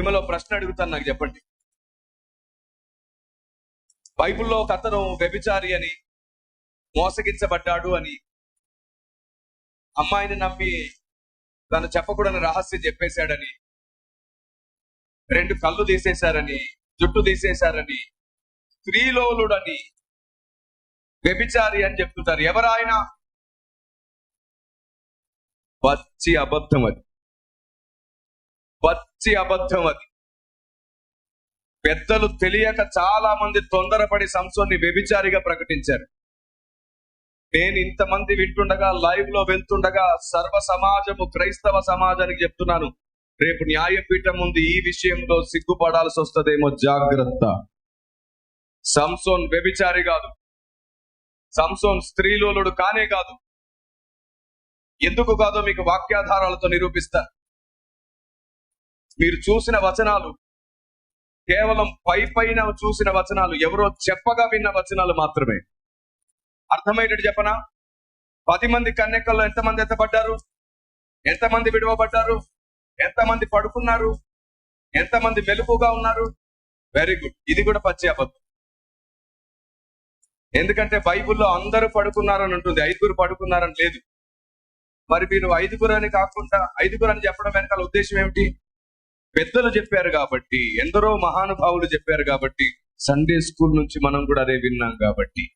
మిమ్మల్ని ప్రశ్న అడుగుతాను నాకు చెప్పండి. బైబిల్లో ఒక అతను వ్యభిచారి అని మోసగించబడ్డాడు అని అమ్మాయిని నమ్మి తను చెప్పకూడని రహస్యం చెప్పేశాడని రెండు కళ్ళు తీసేశారని జుట్టు తీసేశారని స్త్రీలోలుడని వ్యభిచారి అని చెప్తుంటారు. ఎవరాయన? పచ్చి అబద్ధం అది. పచ్చి అబద్ధం అది. పెద్దలు తెలియక చాలా మంది తొందరపడి సంసోన్ని వ్యభిచారిగా ప్రకటించారు. నేను ఇంతమంది వింటుండగా లైవ్లో వెళ్తుండగా సర్వ సమాజము క్రైస్తవ సమాజానికి చెప్తున్నాను. రేపు న్యాయపీఠం ఉంది ఈ విషయంలో సిగ్గుపడాల్సి వస్తుందేమో జాగ్రత్త. సంసోన్ వ్యభిచారి కాదు. సంసోన్ స్త్రీలోలుడు కానే కాదు. ఎందుకు కాదో మీకు వాక్యాధారాలతో నిరూపిస్తాను మీరు చూసిన వచనాలు కేవలం పై పైన చూసిన వచనాలు ఎవరో చెప్పగా విన్న వచనాలు మాత్రమే. అర్థమయ్యేటట్టు చెప్పనా? పది మంది కన్యకల్లో ఎంతమంది ఎత్తబడ్డారు? ఎంతమంది విడవబడ్డారు? ఎంతమంది పడుకున్నారు? ఎంతమంది మెలుపుగా ఉన్నారు? వెరీ గుడ్ ఇది కూడా పచ్చి అబద్ధం. ఎందుకంటే బైబుల్లో అందరూ పడుకున్నారని ఉంటుంది. ఐదుగురు పడుకున్నారని లేదు. మరి మీరు ఐదుగురు అని కాకుండా ఐదుగురు అని చెప్పడం వెనకాల ఉద్దేశం ఏమిటి? పెద్దలు చెప్పారు కాబట్టి ఎందరో మహానుభావులు చెప్పారు కాబట్టి సండే స్కూల్ నుంచి మనం కూడా అదే విన్నాం కాబట్టి.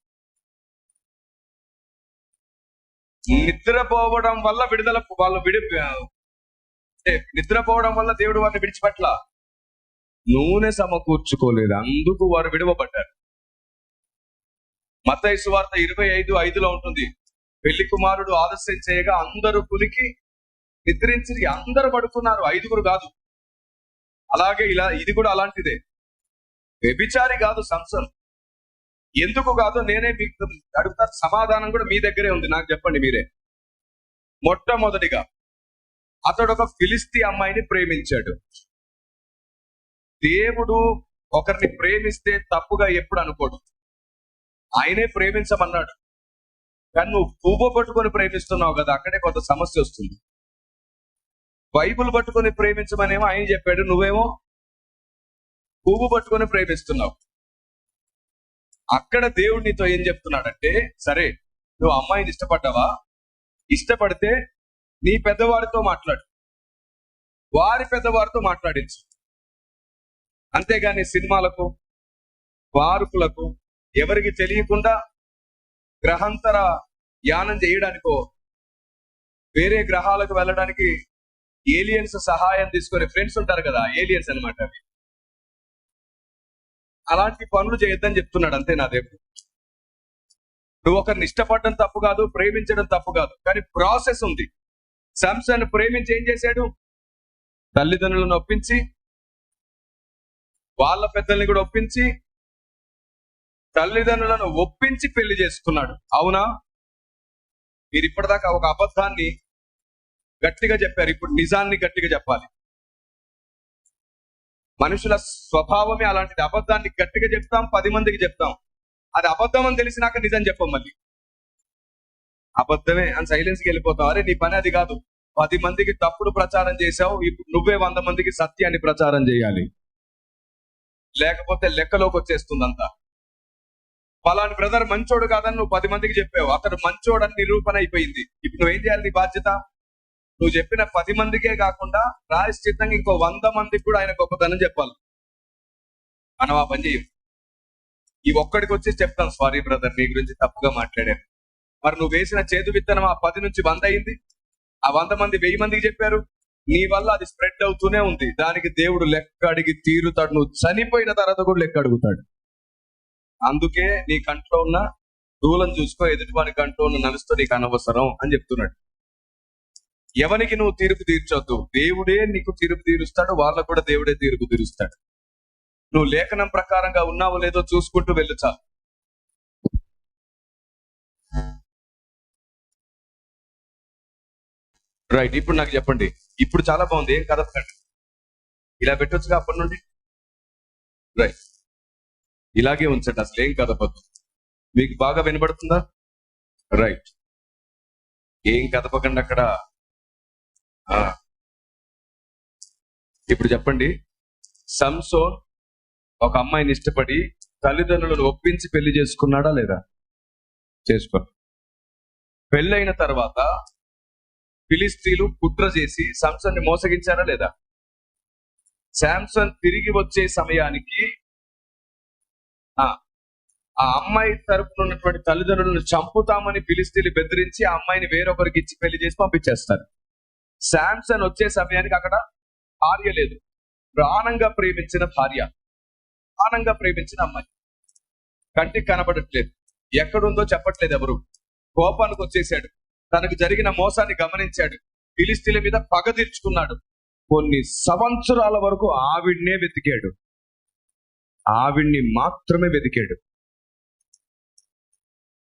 నిద్రపోవడం వల్ల విడుదల వాళ్ళు విడి నిద్రపోవడం వల్ల దేవుడు వారిని విడిచిపెట్ల నూనె సమకూర్చుకోలేదు అందుకు వారు విడవబడ్డారు. మత్తయి సువార్త ఇరవై ఐదు ఐదులో ఉంటుంది. పెళ్ళి కుమారుడు ఆలస్యం చేయగా అందరూ కులికి నిద్రించి అందరూ పడుకున్నారు. ఐదుగురు కాదు. అలాగే ఇలా ఇది కూడా అలాంటిదే. వ్యభిచారి కాదు సంసం ఎందుకు కాదు నేనే మీకు అడుగుతా సమాధానం కూడా మీ దగ్గరే ఉంది నాకు చెప్పండి మీరే. మొట్టమొదటిగా అతడు ఒక ఫిలిస్తీ అమ్మాయిని ప్రేమించాడు. దేవుడు ఒకరిని ప్రేమిస్తే తప్పుగా ఎప్పుడు అనుకోడు. ఆయనే ప్రేమించమన్నాడు. కానీ నువ్వు పువ్వు పట్టుకొని ప్రేమిస్తున్నావు కదా అక్కడే కొంత సమస్య వస్తుంది. బైబుల్ పట్టుకొని ప్రేమించమనేమో ఆయన చెప్పాడు నువ్వేమో పువ్వు పట్టుకొని ప్రేమిస్తున్నావు. అక్కడ దేవుడు నీతో ఏం చెప్తున్నాడంటే సరే నువ్వు అమ్మాయిని ఇష్టపడ్డావా? ఇష్టపడితే నీ పెద్దవారితో మాట్లాడు. వారి పెద్దవారితో మాట్లాడించు. అంతేగాని సినిమాలకు వారుకులకు ఎవరికి తెలియకుండా గ్రహాంతర యానం చేయడానికో వేరే గ్రహాలకు వెళ్ళడానికి ఏలియన్స్ సహాయం తీసుకునే ఫ్రెండ్స్ ఉంటారు కదా ఏలియన్స్ అన్నమాట అవి. అలాంటి పనులు చేయొద్దని చెప్తున్నాడు అంతే నా దేవుడు. నువ్వు ఒకరిని ఇష్టపడడం తప్పు కాదు ప్రేమించడం తప్పు కాదు కానీ ప్రాసెస్ ఉంది. శాంసన్ ప్రేమించి ఏం చేశాడు? తల్లిదండ్రులను ఒప్పించి వాళ్ళ పెద్దల్ని కూడా ఒప్పించి తల్లిదండ్రులను ఒప్పించి పెళ్ళి చేసుకున్నాడు. అవునా? మీరు ఇప్పటిదాకా ఒక అబద్ధాన్ని గట్టిగా చెప్పారు. ఇప్పుడు నిజాన్ని గట్టిగా చెప్పాలి. మనుషుల స్వభావమే అలాంటిది. అబద్ధాన్ని గట్టిగా చెప్తాం పది మందికి చెప్తాం. అది అబద్ధం అని తెలిసినాక నిజం చెప్పం మళ్ళీ. అబద్ధమే. అని సైలెన్స్కి వెళ్ళిపోతాం. అరే నీ పని అది కాదు. పది మందికి తప్పుడు ప్రచారం చేశావు. ఇప్పుడు నువ్వే వంద మందికి సత్యాన్ని ప్రచారం చేయాలి. లేకపోతే లెక్కలోకి వచ్చేస్తుంది అంతా పలాని బ్రదర్ మంచోడు కాదని నువ్వు పది మందికి చెప్పావు. అతడు మంచోడని నిరూపణ అయిపోయింది. ఇప్పుడు నువ్వేం చేయాలి నీ బాధ్యత? నువ్వు చెప్పిన పది మందికే కాకుండా ప్రాయశ్చిత్తంగా ఇంకో వంద మందికి కూడా ఆయన గొప్పతనం చెప్పాలి. మనం ఆ పని చేయం. ఈ ఒక్కడికి వచ్చి చెప్తాను సారీ బ్రదర్ నీ గురించి తప్పుగా మాట్లాడాను మరి నువ్వు వేసిన చేదు విత్తనం ఆ పది నుంచి వంద అయింది? ఆ వంద మంది వెయ్యి మందికి చెప్పారు? నీ వల్ల అది స్ప్రెడ్ అవుతూనే ఉంది. దానికి దేవుడు లెక్క అడిగి తీరుతాడు. నువ్వు చనిపోయిన తర్వాత కూడా లెక్క అడుగుతాడు. అందుకే నీ కంట్లో ఉన్న దూలం చూసుకో ఎదుటివాని కంట్లో ఉన్న నలుస్తూ నీకు అనవసరం అని చెప్తున్నాడు. ఎవరికి నువ్వు తీర్పు తీర్చొద్దు? దేవుడే నీకు తీర్పు తీరుస్తాడు వాళ్ళకు కూడా దేవుడే తీర్పు తీరుస్తాడు. నువ్వు లేఖనం ప్రకారంగా ఉన్నావో లేదో చూసుకుంటూ వెళ్ళు చాలు. రైట్ ఇప్పుడు నాకు చెప్పండి. ఇప్పుడు చాలా బాగుంది. ఏం కదపకండి ఇలా పెట్టొచ్చుగా అప్పటి నుండి? రైట్. ఇలాగే ఉంచండి అసలు. ఏం కదపద్దు మీకు బాగా వినబడుతుందా? రైట్. ఏం కదపకండి అక్కడ? ఇప్పుడు చెప్పండి. సంసోన్ ఒక అమ్మాయిని ఇష్టపడి తల్లిదండ్రులను ఒప్పించి పెళ్ళి చేసుకున్నాడా లేదా? చేసుకో పెళ్ళైన తర్వాత ఫిలిస్తీన్లు కుట్ర చేసి సంసన్ని మోసగించారా లేదా? శాంసన్ తిరిగి వచ్చే సమయానికి ఆ ఆ అమ్మాయి తరపున ఉన్నటువంటి తల్లిదండ్రులను చంపుతామని ఫిలిస్తీన్లు బెదిరించి ఆ అమ్మాయిని వేరొకరికి ఇచ్చి పెళ్ళి చేసి పంపించేస్తారు. శాంసన్ వచ్చే సమయానికి అక్కడ భార్య లేదు. ప్రాణంగా ప్రేమించిన భార్య. ప్రాణంగా ప్రేమించిన అమ్మాయి. కంటికి కనబడట్లేదు. ఎక్కడుందో చెప్పట్లేదు ఎవరు. కోపానికి వచ్చేసాడు తనకు జరిగిన మోసాన్ని గమనించాడు. ఫిలిస్తీన్ల మీద పగ తీర్చుకున్నాడు. కొన్ని సంవత్సరాల వరకు ఆవిడ్నే వెతికాడు. ఆవిడ్ని మాత్రమే వెతికాడు.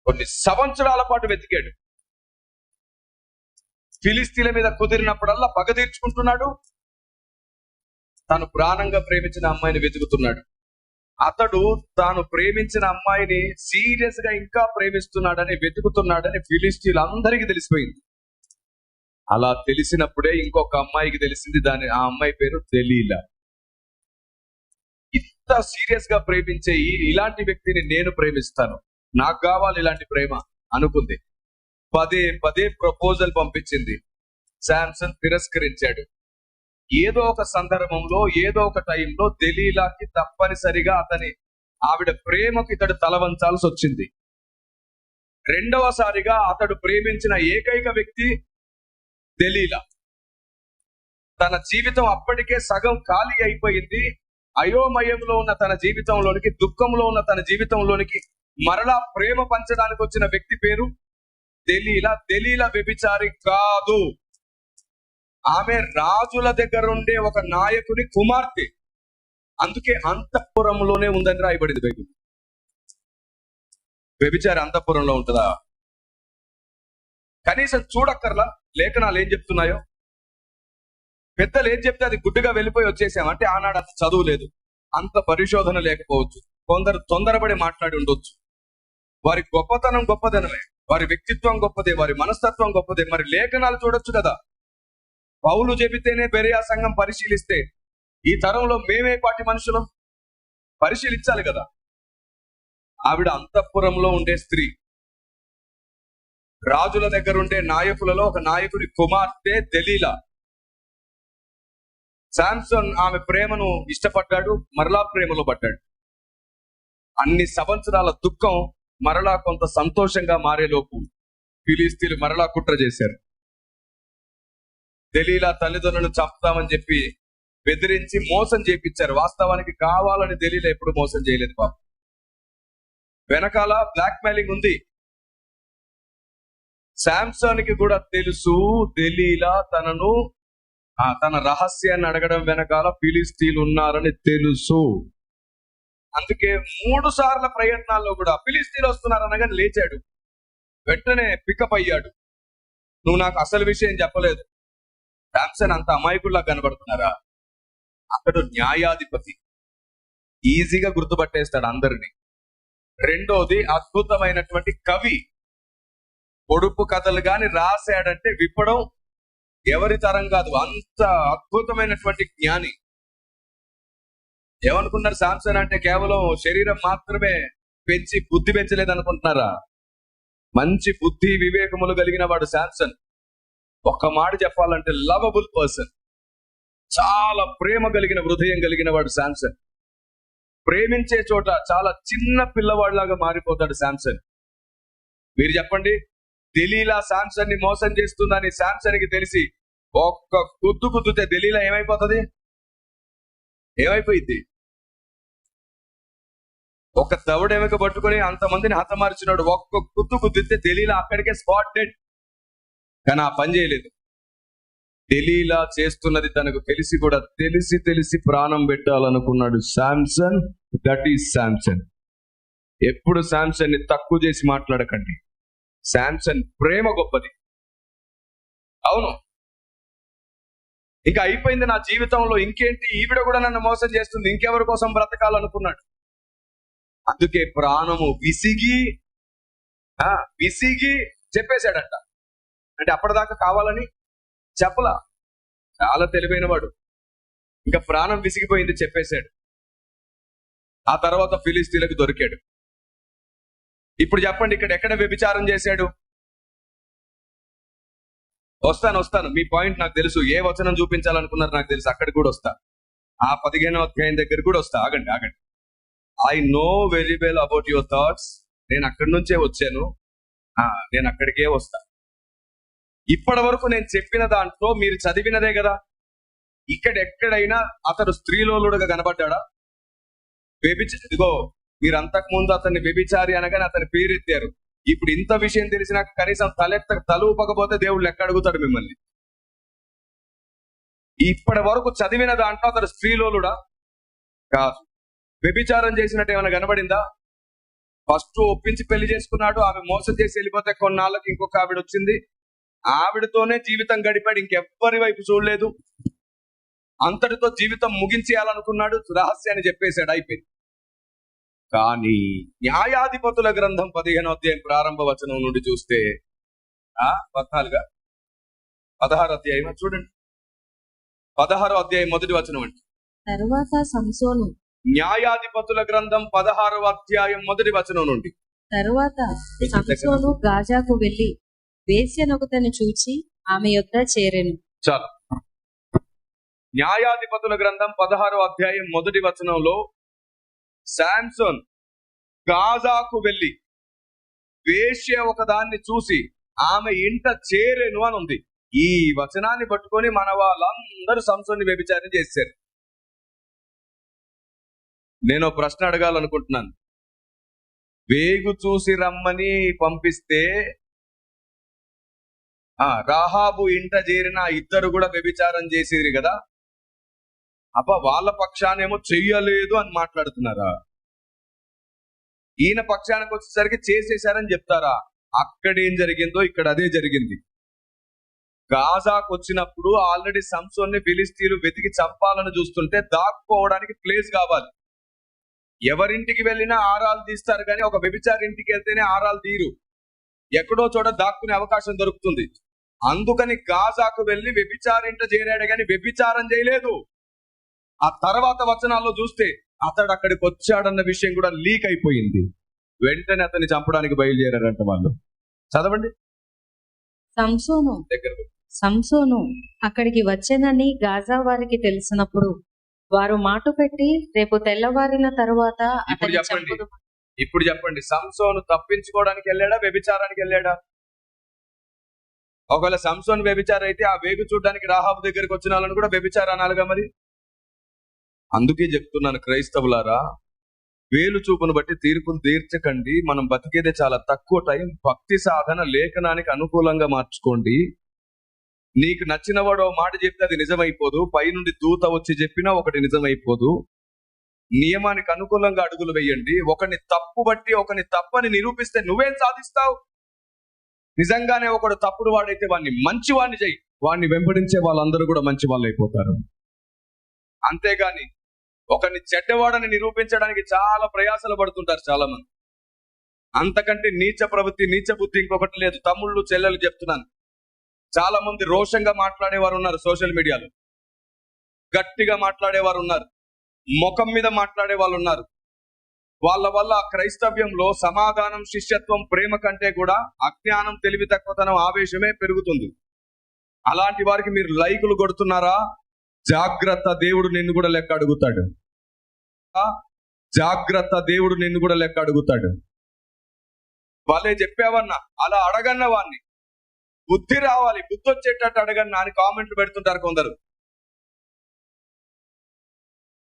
కొన్ని సంవత్సరాల పాటు వెతికాడు. ఫిలిస్తీన్ల మీద కుదిరినప్పుడల్లా పగ తీర్చుకుంటున్నాడు. తాను ప్రాణంగా ప్రేమించిన అమ్మాయిని వెతుకుతున్నాడు. అతడు తాను ప్రేమించిన అమ్మాయిని సీరియస్గా ఇంకా ప్రేమిస్తున్నాడని వెతుకుతున్నాడని ఫిలిస్తీన్లు అందరికీ తెలిసిపోయింది. అలా తెలిసినప్పుడే ఇంకొక అమ్మాయికి తెలిసింది దాని ఆ అమ్మాయి పేరు దలీలా ఇంత సీరియస్గా ప్రేమించే ఈ ఇలాంటి వ్యక్తిని నేను ప్రేమిస్తాను. నాకు కావాలి ఇలాంటి ప్రేమ అనుకుంది. పదే పదే ప్రపోజల్ పంపించింది. శాంసన్ తిరస్కరించాడు. ఏదో ఒక సందర్భంలో ఏదో ఒక టైంలో దలీలాకి తప్పనిసరిగా అతని ఆవిడ ప్రేమకు ఇతడు తల వంచాల్సి వచ్చింది. రెండవసారిగా అతడు ప్రేమించిన ఏకైక వ్యక్తి దలీలా. తన జీవితం అప్పటికే సగం ఖాళీ అయిపోయింది. అయోమయంలో ఉన్న తన జీవితంలోనికి దుఃఖంలో ఉన్న తన జీవితంలోనికి మరలా ప్రేమ పంచడానికి వచ్చిన వ్యక్తి పేరు దలీలా దలీలా వ్యభిచారి కాదు. ఆమె రాజుల దగ్గర ఉండే ఒక నాయకుని కుమార్తె. అందుకే అంతఃపురంలోనే ఉందని రాయబడింది బైబిల్. వ్యభిచారి అంతఃపురంలో ఉంటుందా? కనీసం చూడక్కర్లా లేఖనాలు ఏం చెప్తున్నాయో? పెద్దలు ఏం చెప్తే అది గుడ్డుగా వెళ్ళిపోయి వచ్చేసాం. అంటే ఆనాడు అంత చదువు లేదు. అంత పరిశోధన లేకపోవచ్చు. కొందరు తొందరపడి మాట్లాడి ఉండొచ్చు. వారి గొప్పతనం గొప్పదనమే. వారి వ్యక్తిత్వం గొప్పదే వారి మనస్తత్వం గొప్పదే. మరి లేఖనాలు చూడొచ్చు కదా. పౌలు చెబితేనే బెరియా సంఘం పరిశీలిస్తే ఈ తరంలో మేమే పాటి మనుషులం. పరిశీలించాలి కదా. ఆవిడ అంతఃపురంలో ఉండే స్త్రీ. రాజుల దగ్గర ఉండే నాయకులలో ఒక నాయకుడి కుమార్తె దలీలా. శాంసన్ ఆమె ప్రేమను ఇష్టపడ్డాడు మరలా ప్రేమలో పడ్డాడు. అన్ని సంవత్సరాల దుఃఖం మరలా కొంత సంతోషంగా మారేలోపు ఫిలిస్తీన్లు మరలా కుట్ర చేశారు. దలీలా తల్లిదండ్రులను చంపుతామని చెప్పి బెదిరించి మోసం చేపించారు. వాస్తవానికి కావాలని దలీలా ఎప్పుడు మోసం చేయలేదు పాప. వెనకాల బ్లాక్ మెయిలింగ్ ఉంది. శాంసన్కి కూడా తెలుసు దలీలా తనను తన రహస్యాన్ని అడగడం వెనకాల ఫిలిస్తీన్లు ఉన్నారని తెలుసు. అందుకే మూడు సార్ల ప్రయత్నాల్లో కూడా ఫిలిస్తీన్లు వస్తున్నారు అనగానే లేచాడు. వెంటనే పికప్ అయ్యాడు. నువ్వు నాకు అసలు విషయం చెప్పలేదు. శాంసన్ అంత అమాయకుల్లా కనబడుతున్నారా? అతడు న్యాయాధిపతి. ఈజీగా గుర్తుపట్టేస్తాడు అందరిని. రెండోది అద్భుతమైనటువంటి కవి. పొడుపు కథలు గాని రాశాడంటే విప్పడం ఎవరి తరం కాదు. అంత అద్భుతమైనటువంటి జ్ఞాని. ఏమనుకున్నారు శాంసన్ అంటే కేవలం శరీరం మాత్రమే పెంచి బుద్ధి పెంచలేదు అనుకుంటున్నారా? మంచి బుద్ధి వివేకములు కలిగిన వాడు శాంసన్ ఒక్క మాట చెప్పాలంటే లవబుల్ పర్సన్ చాలా ప్రేమ కలిగిన హృదయం కలిగిన వాడు శాంసన్ ప్రేమించే చోట చాలా చిన్న పిల్లవాడిలాగా మారిపోతాడు శాంసన్ మీరు చెప్పండి దలీలా శాంసన్ని మోసం చేస్తుందని శాంసన్కి తెలిసి ఒక్క కుద్దు కుద్దుతే దలీలా ఏమైపోతుంది? ఏమైపోయింది ఒక దవడెమక పట్టుకొని అంతమందిని హతమార్చినాడు. ఒక్క కుద్దు కుద్దితే దలీలా అక్కడికే స్పాట్ డెడ్ కానీ ఆ పని చేయలేదు. దలీలా చేస్తున్నది తనకు తెలిసి కూడా తెలిసి తెలిసి ప్రాణం పెట్టాలనుకున్నాడు శాంసన్. That is Samson. ఎప్పుడు శాంసన్ని తక్కువ చేసి మాట్లాడకండి. శాంసన్ ప్రేమ గొప్పది. అవును. ఇంకా అయిపోయింది నా జీవితంలో. ఇంకేంటి? ఈవిడ కూడా నన్ను మోసం చేస్తుంది. ఇంకెవరి కోసం బ్రతకాలనుకున్నాడు? అందుకే ప్రాణము విసిగి విసిగి చెప్పేశాడంట. అంటే అప్పటిదాకా కావాలని చెప్పలా. చాలా తెలివైన వాడు ఇంకా ప్రాణం విసిగిపోయింది చెప్పేశాడు. ఆ తర్వాత ఫిలిస్తీన్లకు దొరికాడు. ఇప్పుడు చెప్పండి ఇక్కడ ఎక్కడ వ్యభిచారం చేశాడు? వస్తాను వస్తాను. మీ పాయింట్ నాకు తెలుసు. ఏ వచనం చూపించాలనుకున్నారు నాకు తెలుసు. అక్కడ కూడా వస్తా. ఆ పదిహేనో అధ్యాయం దగ్గర కూడా వస్తా. ఆగండి ఆగండి. I know very well about your thoughts నేను అక్కడి నుంచే వచ్చాను. ఆ, నేను అక్కడికే వస్తా. ఇప్పటి వరకు నేను చెప్పిన దాంట్లో మీరు చదివినదే కదా? ఇక్కడ ఎక్కడైనా అతడు స్త్రీలోలుడుగా కనబడ్డాడా? వ్యభిచ ఇదిగో మీరు అంతకుముందు అతన్ని వ్యభిచారి అనగానే అతని పేరెత్తారు. ఇప్పుడు ఇంత విషయం తెలిసినాక కనీసం తలెత్త తల ఊపకపోతే దేవుళ్ళు ఎక్కడ అడుగుతాడు మిమ్మల్ని? ఇప్పటి వరకు చదివిన దాంట్లో అతడు స్త్రీలోలుడా కాదు. వ్యభిచారం చేసినట్టు ఏమైనా కనబడిందా? ఫస్ట్ ఒప్పించి పెళ్ళి చేసుకున్నాడు ఆమె మోసం చేసి వెళ్ళిపోతే కొన్నాళ్ళకి ఇంకొక ఆవిడ వచ్చింది. ఆవిడతోనే జీవితం గడిపాడు ఇంకెవ్వరి వైపు చూడలేదు. అంతటితో జీవితం ముగించేయాలనుకున్నాడు రహస్యాన్ని చెప్పేశాడు అయిపోయింది. కానీ న్యాయాధిపతుల గ్రంథం పదిహేనో అధ్యాయం ప్రారంభ వచనం నుండి చూస్తే ఆ పద్నాలుగా? పదహారు అధ్యాయం చూడండి. పదహారో అధ్యాయం మొదటి వచనం అండి. తరువాత సంసోను న్యాయాధిపతుల గ్రంథం పదహారవ అధ్యాయం మొదటి వచనం నుండి. తరువాత సంసోను గాజాకు వెళ్ళి వేశ్యనొకతను చూచి ఆమె యొద్ద చేరెను. చాలు. న్యాయాధిపతుల గ్రంథం పదహారో అధ్యాయం మొదటి వచనంలో శాంసన్ గాజాకు వెళ్ళి వేశ్య ఒకదాన్ని చూసి ఆమె ఇంట చేరెను అని ఉంది ఈ వచనాన్ని పట్టుకొని మన వాళ్ళందరూ సంసోన్ని వ్యభిచారం చేశారు. నేను ప్రశ్న అడగాలనుకుంటున్నాను. వేగు చూసి రమ్మని పంపిస్తే ఆ రాహాబు ఇంట చేరిన ఇద్దరు కూడా వ్యభిచారం చేసేది కదా? అబ్బ వాళ్ళ పక్షానేమో చెయ్యలేదు అని మాట్లాడుతున్నారా? ఈయన పక్షానికి వచ్చేసరికి చేసేశారని చెప్తారా? అక్కడ ఏం జరిగిందో ఇక్కడ అదే జరిగింది. గాజాకు వచ్చినప్పుడు ఆల్రెడీ సంసోన్ని ఫిలిస్తీన్లు వెతికి చంపాలని చూస్తుంటే దాక్కోవడానికి ప్లేస్ కావాలి. ఎవరింటికి వెళ్ళినా ఆరాలు తీస్తారు కానీ ఒక వ్యభిచారి ఇంటికి వెళ్తేనే ఆరాలు తీరు. ఎక్కడో చోట దాక్కునే అవకాశం దొరుకుతుంది. అందుకని గాజాకు వెళ్ళి వ్యభిచారింట చేరాడు కానీ వ్యభిచారం చేయలేదు. ఆ తర్వాత వచనాల్లో చూస్తే అతడు అక్కడికి వచ్చాడన్న విషయం కూడా లీక్ అయిపోయింది. వెంటనే అతన్ని చంపడానికి బయలుదేరారంట వాళ్ళు. చదవండి. సంసోను. దగ్గర సంసోను అక్కడికి వచ్చేనని గాజా వారికి తెలిసినప్పుడు వారు మాట పెట్టి రేపు తెల్లవారిన తరువాత ఇప్పుడు చెప్పండి. ఇప్పుడు చెప్పండి. సంసోను తప్పించుకోవడానికి వెళ్ళాడా? వ్యభిచారానికి వెళ్ళాడా? ఒకవేళ సంసోన్ వ్యభిచారం అయితే ఆ వేగు చూడడానికి రాహాబు దగ్గరికి వచ్చిన వాళ్ళని కూడా వ్యభిచారం అనాలిగా మరి? అందుకే చెప్తున్నాను క్రైస్తవులారా వేలు చూపును బట్టి తీర్పును తీర్చకండి. మనం బతికేదే చాలా తక్కువ టైం. భక్తి సాధన లేఖనానికి అనుకూలంగా మార్చుకోండి. నీకు నచ్చిన వాడు ఓ మాట చెప్తే అది నిజమైపోదు. పైనుండి దూత వచ్చి చెప్పినా ఒకటి నిజమైపోదు. నియమానికి అనుకూలంగా అడుగులు వేయండి. ఒకని తప్పు బట్టి ఒకని తప్పని నిరూపిస్తే నువ్వేం సాధిస్తావు? నిజంగానే ఒకడు తప్పుడు వాడైతే వాడిని మంచి వాడిని చేయి వాడిని వెంబడించే వాళ్ళందరూ కూడా మంచి వాళ్ళు అయిపోతారు అంతేగాని ఒకరిని చెడ్డవాడని నిరూపించడానికి చాలా ప్రయాసలు పడుతుంటారు చాలా మంది అంతకంటే నీచ ప్రవృత్తి నీచ బుద్ధి ఇంకొకటి లేదు. తమ్ముళ్ళు చెల్లెలు చెప్తున్నాను. చాలా మంది రోషంగా మాట్లాడేవారు ఉన్నారు సోషల్ మీడియాలో. గట్టిగా మాట్లాడేవారు ఉన్నారు. ముఖం మీద మాట్లాడే వాళ్ళు ఉన్నారు. వాళ్ళ వల్ల క్రైస్తవ్యంలో సమాధానం శిష్యత్వం ప్రేమ కంటే కూడా అజ్ఞానం తెలివి తక్కువతనం ఆవేశమే పెరుగుతుంది. అలాంటి వారికి మీరు లైకులు కొడుతున్నారా? జాగ్రత్త దేవుడు నిన్ను కూడా లెక్క అడుగుతాడు. జాగ్రత్త దేవుడు నిన్ను కూడా లెక్క అడుగుతాడు. వాళ్ళే చెప్పావన్నా అలా అడగన్న వాడిని బుద్ధి రావాలి బుద్ధి వచ్చేటట్టు అడగండి. నాని కామెంట్లు పెడుతుంటారు కొందరు.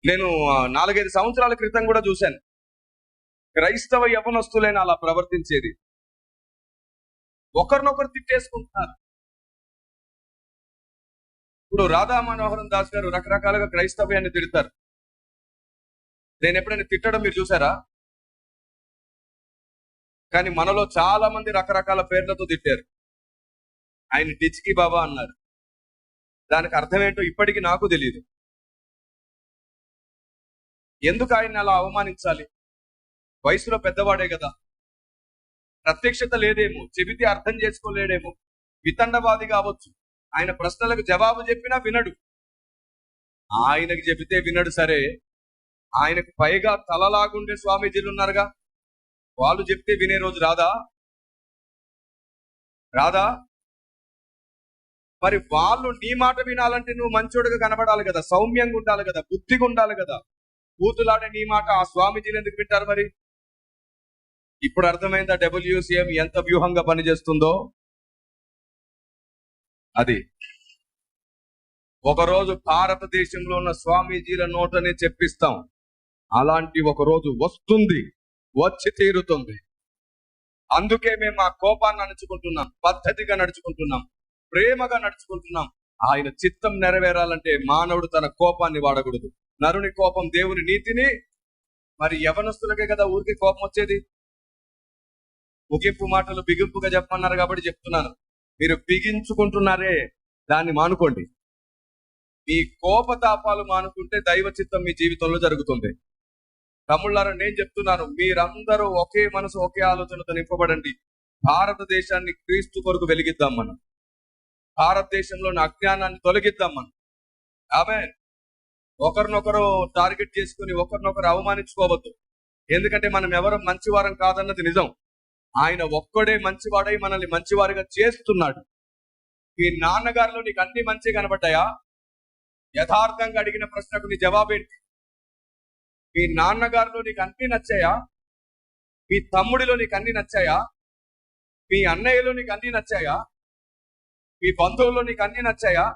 నేను నాలుగైదు సంవత్సరాల క్రితం కూడా చూశాను. క్రైస్తవ యవనస్తులైన అలా ప్రవర్తించేది. ఒకరినొకరు తిట్టేసుకుంటున్నారు. ఇప్పుడు రాధా మనోహరం దాస్ గారు రకరకాలుగా క్రైస్తవ్యాన్ని తిడతారు. నేను ఎప్పుడైనా తిట్టడం మీరు చూసారా కానీ మనలో చాలా మంది రకరకాల పేర్లతో తిట్టారు. ఆయన డిచ్కి బాబా అన్నారు. దానికి అర్థం ఏంటో ఇప్పటికీ నాకు తెలియదు ఎందుకు ఆయన అలా అవమానించాలి? వయసులో పెద్దవాడే కదా. ప్రత్యక్షత లేదేమో చెబితే అర్థం చేసుకోలేడేమో. వితండవాది కావచ్చు. ఆయన ప్రశ్నలకు జవాబు చెప్పినా వినడు. ఆయనకు చెబితే వినడు సరే. ఆయనకు పైగా తలలాగుండే స్వామీజీలు ఉన్నారుగా వాళ్ళు చెప్తే వినే రోజు రాదా? రాదా? మరి వాళ్ళు నీ మాట వినాలంటే నువ్వు మంచోడుగా కనబడాలి కదా సౌమ్యంగా ఉండాలి కదా బుద్ధిగా ఉండాలి కదా. కూతులాడే నీ మాట ఆ స్వామీజీలు ఎందుకు వింటారు మరి? ఇప్పుడు అర్థమైందా డబ్ల్యూసీఎం ఎంత వ్యూహంగా పనిచేస్తుందో? అది. ఒకరోజు భారతదేశంలో ఉన్న స్వామీజీల నోటనే చెప్పిస్తాం. అలాంటి ఒక రోజు వస్తుంది వచ్చి తీరుతుంది. అందుకే మేము ఆ కోపాన్ని నడుచుకుంటున్నాం పద్ధతిగా నడుచుకుంటున్నాం. ప్రేమగా నడుచుకుంటున్నాం. ఆయన చిత్తం నెరవేరాలంటే మానవుడు తన కోపాన్ని వాడకూడదు. నరుని కోపం దేవుని నీతిని. మరి యవనస్తులకే కదా ఊరికి కోపం వచ్చేది? ముగింపు మాటలు బిగింపుగా చెప్పమన్నారు కాబట్టి చెప్తున్నాను. మీరు బిగించుకుంటున్నారే దాన్ని మానుకోండి. మీ కోపతాపాలు మానుకుంటే దైవ చిత్తం మీ జీవితంలో జరుగుతుంది. తమ్ముళ్ళారా నేను చెప్తున్నాను మీరందరూ ఒకే మనసు ఒకే ఆలోచనతో నింపబడండి. భారతదేశాన్ని క్రీస్తు కొరకు వెలిగిద్దాం మనం. భారతదేశంలోని అజ్ఞానాన్ని తొలగిద్దాం మనం. ఆమె ఒకరినొకరు టార్గెట్ చేసుకుని ఒకరినొకరు అవమానించుకోవద్దు. ఎందుకంటే మనం ఎవరు మంచివారం కాదన్నది నిజం. ఆయన ఒక్కడే మంచివాడై మనల్ని మంచివారిగా చేస్తున్నాడు. మీ నాన్నగారిలో నీకు అన్ని మంచి కనబడ్డాయా? యథార్థంగా అడిగిన ప్రశ్నకు నీ జవాబేంటి? మీ నాన్నగారిలో నీకు అన్ని నచ్చాయా? మీ తమ్ముడిలో నీకు అన్ని నచ్చాయా? మీ అన్నయ్యలో నీకు అన్ని నచ్చాయా? మీ బంధువుల్లో నీకు అన్ని నచ్చాయా?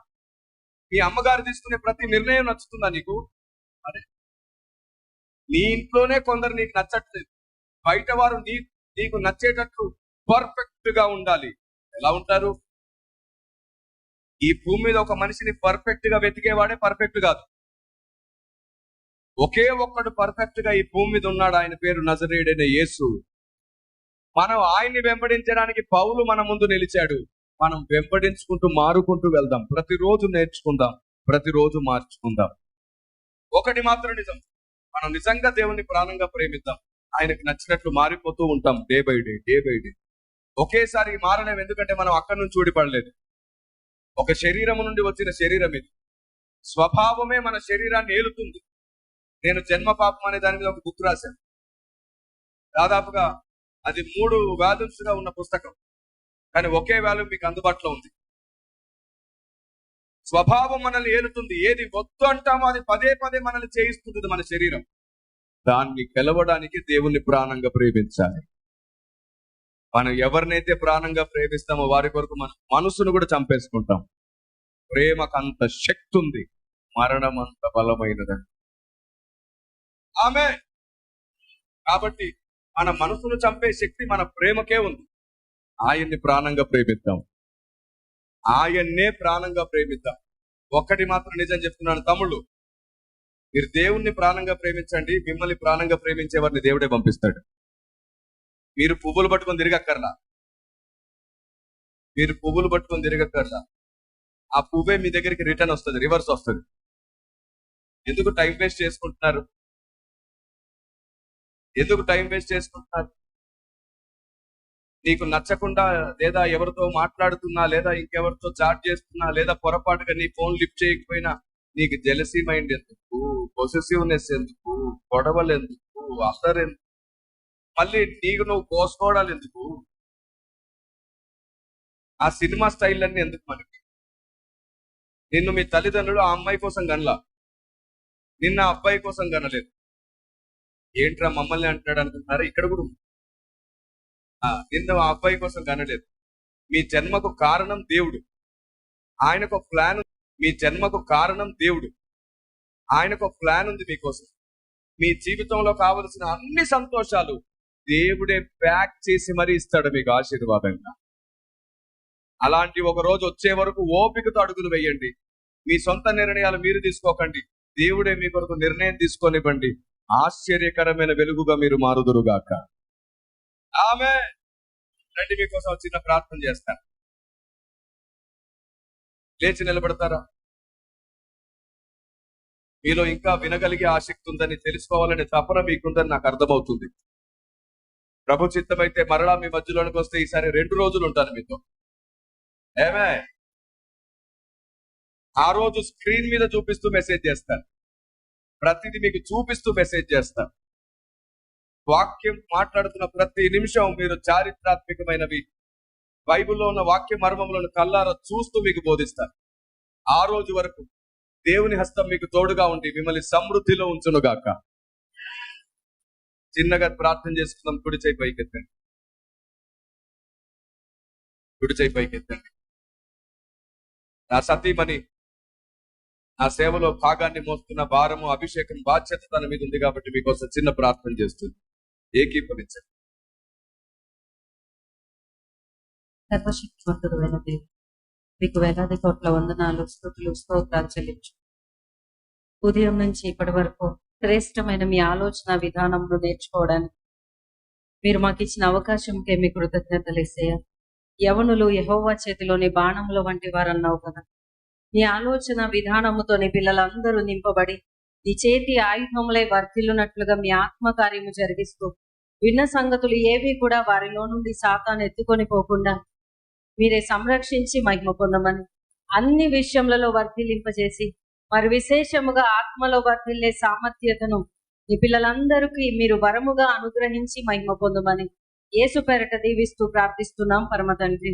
మీ అమ్మగారు తీసుకునే ప్రతి నిర్ణయం నచ్చుతుందా నీకు? అదే నీ ఇంట్లోనే కొందరు నీకు నచ్చట్లేదు. బయట వారు నీ నీకు నచ్చేటట్లు పర్ఫెక్ట్గా ఉండాలి. ఎలా ఉంటారు? ఈ భూమి మీద ఒక మనిషిని పర్ఫెక్ట్గా వెతికేవాడే పర్ఫెక్ట్ కాదు. ఒకే ఒక్కడు పర్ఫెక్ట్గా ఈ భూమి మీద ఉన్నాడు. ఆయన పేరు నజరేడైన యేసు. మనం ఆయన్ని వెంబడించడానికి పౌలు మన ముందు నిలిచాడు. మనం వెంబడించుకుంటూ మారుకుంటూ వెళ్దాం. ప్రతిరోజు నేర్చుకుందాం ప్రతిరోజు మార్చుకుందాం. ఒకటి మాత్రం నిజం. మనం నిజంగా దేవుని ప్రాణంగా ప్రేమిద్దాం. ఆయనకు నచ్చినట్లు మారిపోతూ ఉంటాం day by day day by day. ఒకేసారి మారలేం ఎందుకంటే మనం అక్కడి నుంచి ఊడిపడలేదు. ఒక శరీరం నుండి వచ్చిన శరీరం ఇది స్వభావమే మన శరీరాన్ని ఏలుతుంది. నేను జన్మ పాపం అనే దాని మీద ఒక బుక్ రాశాను. దాదాపుగా అది మూడు వాల్యూమ్స్గా ఉన్న పుస్తకం. కానీ ఒకే వాల్యూ మీకు అందుబాటులో ఉంది. స్వభావం మనల్ని ఏలుతుంది. ఏది వద్దు అంటామో అది పదే పదే మనల్ని చేయిస్తుంది మన శరీరం. దాన్ని గెలవడానికి దేవుణ్ణి ప్రాణంగా ప్రేమించాలి. మనం ఎవరినైతే ప్రాణంగా ప్రేమిస్తామో వారి కొరకు మన మనసును కూడా చంపేసుకుంటాం. ప్రేమకు అంత శక్తి ఉంది. మరణం అంత బలమైనదని. ఆమె కాబట్టి మన మనసును చంపే శక్తి మన ప్రేమకే ఉంది. ఆయన్ని ప్రాణంగా ప్రేమిద్దాం. ఆయన్నే ప్రాణంగా ప్రేమిద్దాం. ఒక్కటి మాత్రం నిజం చెప్తున్నాను తమ్ముళ్ళు. మీరు దేవుణ్ణి ప్రాణంగా ప్రేమించండి మిమ్మల్ని ప్రాణంగా ప్రేమించే వారిని దేవుడే పంపిస్తాడు. మీరు పువ్వులు పట్టుకొని తిరగక్కర్లా. మీరు పువ్వులు పట్టుకొని తిరగక్కర్లా. ఆ పువ్వే మీ దగ్గరికి రిటర్న్ వస్తుంది రివర్స్ వస్తుంది. ఎందుకు టైం వేస్ట్ చేసుకుంటున్నారు? ఎందుకు టైం వేస్ట్ చేసుకుంటున్నారు? నీకు నచ్చకుండా లేదా ఎవరితో మాట్లాడుతున్నా లేదా ఇంకెవరితో చాట్ చేస్తున్నా లేదా పొరపాటుగా నీ ఫోన్ లిఫ్ట్ చేయకపోయినా నీకు జెలసీ మైండ్ ఎందుకు? పొసెసివ్నెస్ ఎందుకు? గొడవలు ఎందుకు? అసలు ఎందుకు? మళ్ళీ నీకు నువ్వు కోసుకోవడాలు ఎందుకు? ఆ సినిమా స్టైల్ అన్ని ఎందుకు మనకి? నిన్ను మీ తల్లిదండ్రులు ఆ అమ్మాయి కోసం కనలా నిన్న అబ్బాయి కోసం కనలేదు ఏంట్రా మమ్మల్ని అంటున్నాడు అనుకుంటున్నారా? ఇక్కడ కూడా నిన్న ఆ అబ్బాయి కోసం కనలేదు. మీ జన్మకు కారణం దేవుడు. ఆయనకు ప్లాన్ మీ జన్మకు కారణం దేవుడు. ఆయనకు ప్లాన్ ఉంది మీకోసం మీ జీవితంలో కావలసిన అన్ని సంతోషాలు దేవుడే ప్యాక్ చేసి మరీ ఇస్తాడు మీకు ఆశీర్వాదంగా. అలాంటి ఒక రోజు వచ్చే వరకు ఓపికతో అడుగులు వేయండి. మీ సొంత నిర్ణయాలు మీరు తీసుకోకండి. దేవుడే మీ కొరకు నిర్ణయం తీసుకొనివ్వండి. ఆశ్చర్యకరమైన వెలుగుగా మీరు మారుదురుగాక. ఆమె రండి మీకోసం చిన్న ప్రార్థన చేస్తాను. లేచి నిలబడతారా? మీలో ఇంకా వినగలిగే ఆసక్తి ఉందని తెలుసుకోవాలనే తపన మీకుందని నాకు అర్థమవుతుంది. ప్రభు చిత్తమైతే మరలా మీ మధ్యలోనికి వస్తే ఈసారి రెండు రోజులు ఉంటాను మీతో. ఏమే? ఆ రోజు స్క్రీన్ మీద చూపిస్తూ మెసేజ్ చేస్తాను. ప్రతిదీ మీకు చూపిస్తూ మెసేజ్ చేస్తాను. వాక్యం మాట్లాడుతున్న ప్రతి నిమిషం మీరు చారిత్రాత్మకమైనవి. బైబిల్లో ఉన్న వాక్య మర్మములను కల్లారా చూస్తూ మీకు బోధిస్తారు. ఆ రోజు వరకు దేవుని హస్తం మీకు తోడుగా ఉండి మిమ్మల్ని సమృద్ధిలో ఉంచునుగాక. చిన్నగా ప్రార్థన చేసుకుందాం. కుడి చేయి పైకెత్తండి కుడి చేయి పైకెత్తండి నా సతీమణి నా సేవలో భాగాన్ని మోస్తున్న భారము అభిషేకం బాధ్యత తన మీద ఉంది కాబట్టి మీకోసం చిన్న ప్రార్థన చేస్తుంది. ఏకీభవించండి సర్వశక్తివంతుడు దేవి మీకు వేలాది కోట్ల వందనాలు స్థుతులు స్తోత్రాలు చెల్లించు ఉదయం నుంచి ఇప్పటి వరకు శ్రేష్టమైన మీ ఆలోచన విధానంలో నేర్చుకోవడానికి మీరు మాకు ఇచ్చిన అవకాశంకే మీ కృతజ్ఞతలేసేయ యవనులు యహోవా చేతిలోని బాణములు వంటి వారు అన్నావు కదా. నీ ఆలోచన విధానముతో నీ పిల్లలందరూ నింపబడి నీ చేతి ఆయుధములై వర్ధిల్లునట్లుగా మీ ఆత్మకార్యము జరిగిస్తూ విన్న సంగతులు ఏవి కూడా వారిలో నుండి సాతాను ఎత్తుకొని పోకుండా మీరే సంరక్షించి మహిమ పొందమని అన్ని విషయములలో వర్ధిల్లింపజేసి మరి విశేషముగా ఆత్మలో వర్ధిల్లే సామర్థ్యతను ఈ పిల్లలందరికీ మీరు వరముగా అనుగ్రహించి మహిమ పొందమని ఏసు పెరట దీవిస్తూ ప్రార్థిస్తున్నాం పరమ తండ్రి